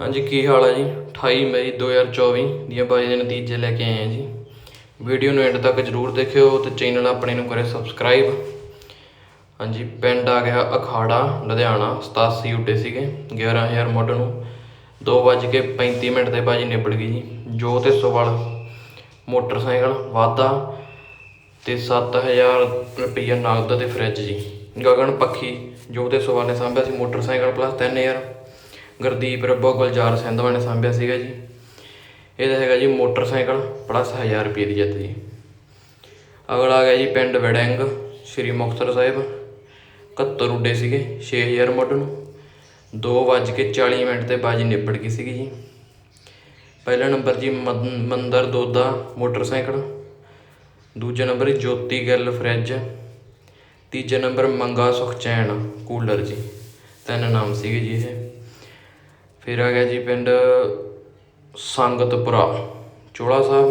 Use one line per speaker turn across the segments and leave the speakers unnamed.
ਹਾਂਜੀ, ਕੀ ਹਾਲ ਹੈ ਜੀ? 28 ਮਈ 2024 ਦੀਆਂ ਬਾਜੀ ਦੇ ਨਤੀਜੇ ਲੈ ਕੇ ਆਏ ਹਾਂ ਜੀ। ਵੀਡੀਓ ਨੂੰ ਐਂਡ ਤੱਕ ਜਰੂਰ ਦੇਖਿਓ ਤੇ ਚੈਨਲ ਆਪਣੇ ਨੂੰ ਕਰੇ ਸਬਸਕ੍ਰਾਈਬ ਹਾਂਜੀ, ਪਿੰਡ ਆ ਗਿਆ ਅਖਾੜਾ, ਲੁਧਿਆਣਾ 87 ਉੱਡੇ ਸੀਗੇ 11000 ਮੁੱਢ ਨੂੰ। 2:35 ਮਿੰਟ ਤੇ ਬਾਜੀ ਨਿਬੜ ਗਈ ਜੀ। ਜੋ ਤੇ ਸੁਵਲ ਮੋਟਰਸਾਈਕਲ, ਵਾਧਾ ਤੇ 7000 ਰੁਪਈਆ ਨਗਦ ਤੇ ਫ੍ਰਿਜ ਜੀ। ਗਗਨ ਪੱਖੀ ਜੋ ਤੇ ਸੁਵਲ ਨੇ ਸਾਂਭਿਆ ਸੀ ਮੋਟਰਸਾਈਕਲ ਪਲੱਸ 3000 ਗੁਰਦੀਪ ਰੱਬੋ ਗੁਲਜ਼ਾਰ ਸਿੰਧਵਾ ਨੇ ਸਾਂਭਿਆ ਸੀਗਾ ਜੀ। ਇਹਦਾ ਹੈਗਾ ਜੀ ਮੋਟਰਸਾਈਕਲ ਪਲੱਸ 1000 ਰੁਪਏ ਦੀ ਜਿੱਤ ਜੀ। ਅਗਲਾ ਆ ਗਿਆ ਜੀ ਪਿੰਡ ਵੜਿੰਗ, ਸ਼੍ਰੀ ਮੁਕਤਸਰ ਸਾਹਿਬ। 71 ਉੱਡੇ ਸੀਗੇ 6000 ਮੁੱਢ ਨੂੰ। 2:40 ਮਿੰਟ ਤੇ ਬਾਜੀ ਨਿਬੜ ਗਈ ਸੀਗੀ ਜੀ। ਪਹਿਲਾ ਨੰਬਰ ਜੀ ਮੰਦਰ ਦੋਦਾ ਮੋਟਰਸਾਈਕਲ। ਦੂਜਾ ਨੰਬਰ ਜੋਤੀ ਗਿੱਲ ਫਰਿੱਜ। ਤੀਜਾ ਨੰਬਰ ਮੰਗਾ ਸੁਖਚੈਨ ਕੂਲਰ ਜੀ। ਤਿੰਨ ਨਾਮ ਸੀਗੇ ਜੀ ਇਹ। ਫਿਰ ਆ ਗਿਆ ਜੀ ਪਿੰਡ ਸੰਗਤਪੁਰਾ, ਚੋਲਾ ਸਾਹਿਬ।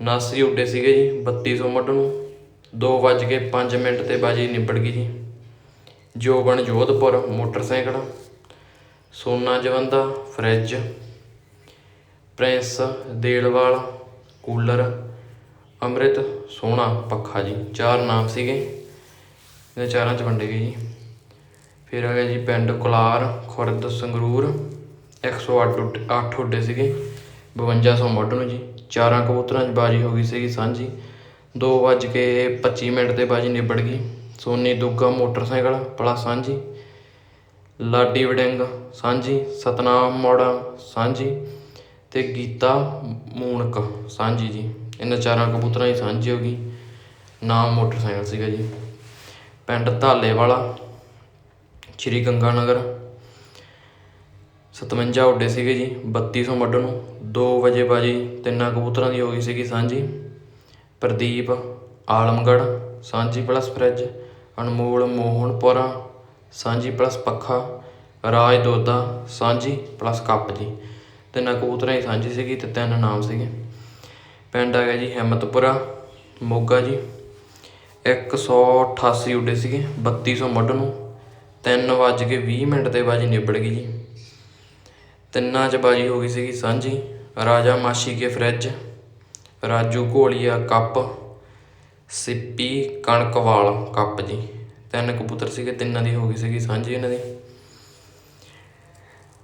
ਨਾਸਰੀ ਉੱਡੇ ਸੀਗੇ ਜੀ 3200 ਮੁੱਢ ਨੂੰ। 2:05 ਮਿੰਟ ਤੇ ਬਾਜੀ ਨਿਬੜ ਗਈ ਜੀ। Joban Jodhpur motorcycle, Sona Jawanda, fridge, Prince, Delwal, cooler, Amrit, Sona ਪੱਖਾ ਜੀ। ਚਾਰ ਨਾਮ ਸੀਗੇ। ਇਹ ਚਾਰਾਂ ਚ ਵੰਡੇ ਗਏ ਜੀ। ਫਿਰ ਹੈਗਾ ਜੀ ਪਿੰਡ ਕੁਲਾਰ, ਖੁਰਦ, ਸੰਗਰੂਰ 108 ਉੱਡ- ਅੱਠ ਉੱਡੇ ਸੀਗੇ 5200 ਮੋਢ ਨੂੰ ਜੀ, ਚਾਰਾਂ ਕਬੂਤਰਾਂ 'ਚ ਬਾਜੀ ਹੋ ਗਈ ਸੀਗੀ ਸਾਂਝੀ 2:25 ਮਿੰਟ ਤੇ ਬਾਜੀ ਨਿਬੜ ਗਈ। ਸੋਨੀ ਦੁੱਗਾ ਮੋਟਰਸਾਈਕਲ ਪਲਾ ਸਾਂਝੀ ਲਾਡੀ ਵਡਿੰਗ ਸਾਂਝੀ ਸਤਨਾਮ ਮੋੜਾ ਸਾਂਝੀ ਤੇ ਗੀਤਾ ਮੂਣਕ ਸਾਂਝੀ ਜੀ। ਇਹਨਾਂ ਚਾਰਾਂ ਕਬੂਤਰਾਂ ਦੀ ਸਾਂਝੀ ਹੋ ਗਈ। ਨਾਮ ਮੋਟਰਸਾਈਕਲ ਸੀਗਾ ਜੀ। ਪਿੰਡ ਧਾਲੇ ਵਾਲਾ ਸ਼੍ਰੀ ਗੰਗਾ ਨਗਰ 57 ਉੱਡੇ ਸੀਗੇ ਜੀ 3200 ਮੱਢ ਨੂੰ। 2 ਵਜੇ ਬਾਜੀ ਤਿੰਨਾਂ ਕਬੂਤਰਾਂ ਦੀ ਹੋ ਗਈ ਸੀਗੀ ਸਾਂਝੀ। ਪ੍ਰਦੀਪ ਆਲਮਗੜ ਸਾਂਝੀ ਪਲੱਸ ਫਰਿੱਜ, ਅਨਮੋਲ ਮੋਹਨਪੁਰਾ ਸਾਂਝੀ ਪਲੱਸ ਪੱਖਾ, ਰਾਜ ਦੋਦਾ, ਸਾਂਝੀ ਪਲੱਸ ਕੱਪ ਜੀ। ਤਿੰਨਾਂ ਕਬੂਤਰਾਂ ਦੀ ਸਾਂਝੀ ਸੀਗੀ ਤੇ ਤਿੰਨ ਨਾਮ ਸੀਗੇ। ਪਿੰਡ ਆ ਗਿਆ ਜੀ ਹਿੰਮਤਪੁਰਾ, ਮੋਗਾ ਜੀ। 188 ਉੱਡੇ ਸੀਗੇ 3200 ਮੱਢ ਨੂੰ। 3:20 ਮਿੰਟ ਤੇ ਬਾਜੀ ਨਿਬੜ ਗਈ ਜੀ। ਤਿੰਨਾਂ 'ਚ ਬਾਜੀ ਹੋ ਗਈ ਸੀਗੀ ਸਾਂਝੀ। ਰਾਜਾ ਮਾਸ਼ੀ ਕੇ fridge, Raju Gholia cup, Sippy Kanakwal cup ਜੀ। ਤਿੰਨ ਕਬੂਤਰ ਸੀਗੇ, ਤਿੰਨਾਂ ਦੀ ਹੋ ਗਈ ਸੀਗੀ ਸਾਂਝੀ ਇਹਨਾਂ ਦੀ।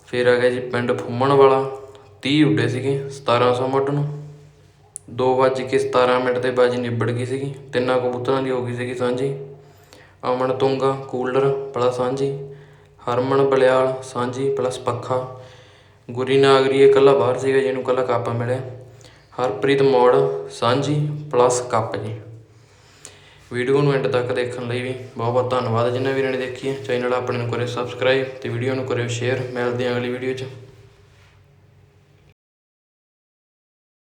ਫਿਰ ਆ ਗਿਆ ਜੀ ਪਿੰਡ ਫੁੰਮਣ ਵਾਲਾ 30 ਉੱਡੇ ਸੀਗੇ 1700 ਮੁੱਢ ਨੂੰ। 2:17 ਮਿੰਟ ਤੇ ਬਾਜੀ ਨਿਬੜ ਗਈ ਸੀਗੀ। ਤਿੰਨਾਂ ਕਬੂਤਰਾਂ ਦੀ ਹੋ ਗਈ ਸੀਗੀ ਸਾਂਝੀ। ਅਮਨ ਤੁੰਗਾ, ਕੂਲਰ ਪਲੱਸ ਸਾਂਝੀ, ਹਰਮਨ ਬਲਿਆਲ ਸਾਂਝੀ ਪਲੱਸ ਪੱਖਾ। ਗੁਰੀ ਨਾਗਰੀ ਇਕੱਲਾ ਬਾਹਰ ਸੀਗਾ ਜਿਹਨੂੰ ਇਕੱਲਾ ਕੱਪ ਮਿਲਿਆ। ਹਰਪ੍ਰੀਤ ਮੋੜ ਸਾਂਝੀ ਪਲੱਸ ਕੱਪ ਜੀ। ਵੀਡੀਓ ਨੂੰ ਐਂਡ ਤੱਕ ਦੇਖਣ ਲਈ ਵੀ ਬਹੁਤ ਬਹੁਤ ਧੰਨਵਾਦ। ਜਿਨ੍ਹਾਂ ਵੀਰਾਂ ਨੇ ਦੇਖੀ ਹੈ, ਚੈਨਲ ਆਪਣੇ ਨੂੰ ਕਰਿਓ ਸਬਸਕ੍ਰਾਈਬ ਤੇ ਵੀਡੀਓ ਨੂੰ ਕਰਿਓ ਸ਼ੇਅਰ ਮਿਲਦੇ ਹਾਂ ਅਗਲੀ ਵੀਡੀਓ 'ਚ।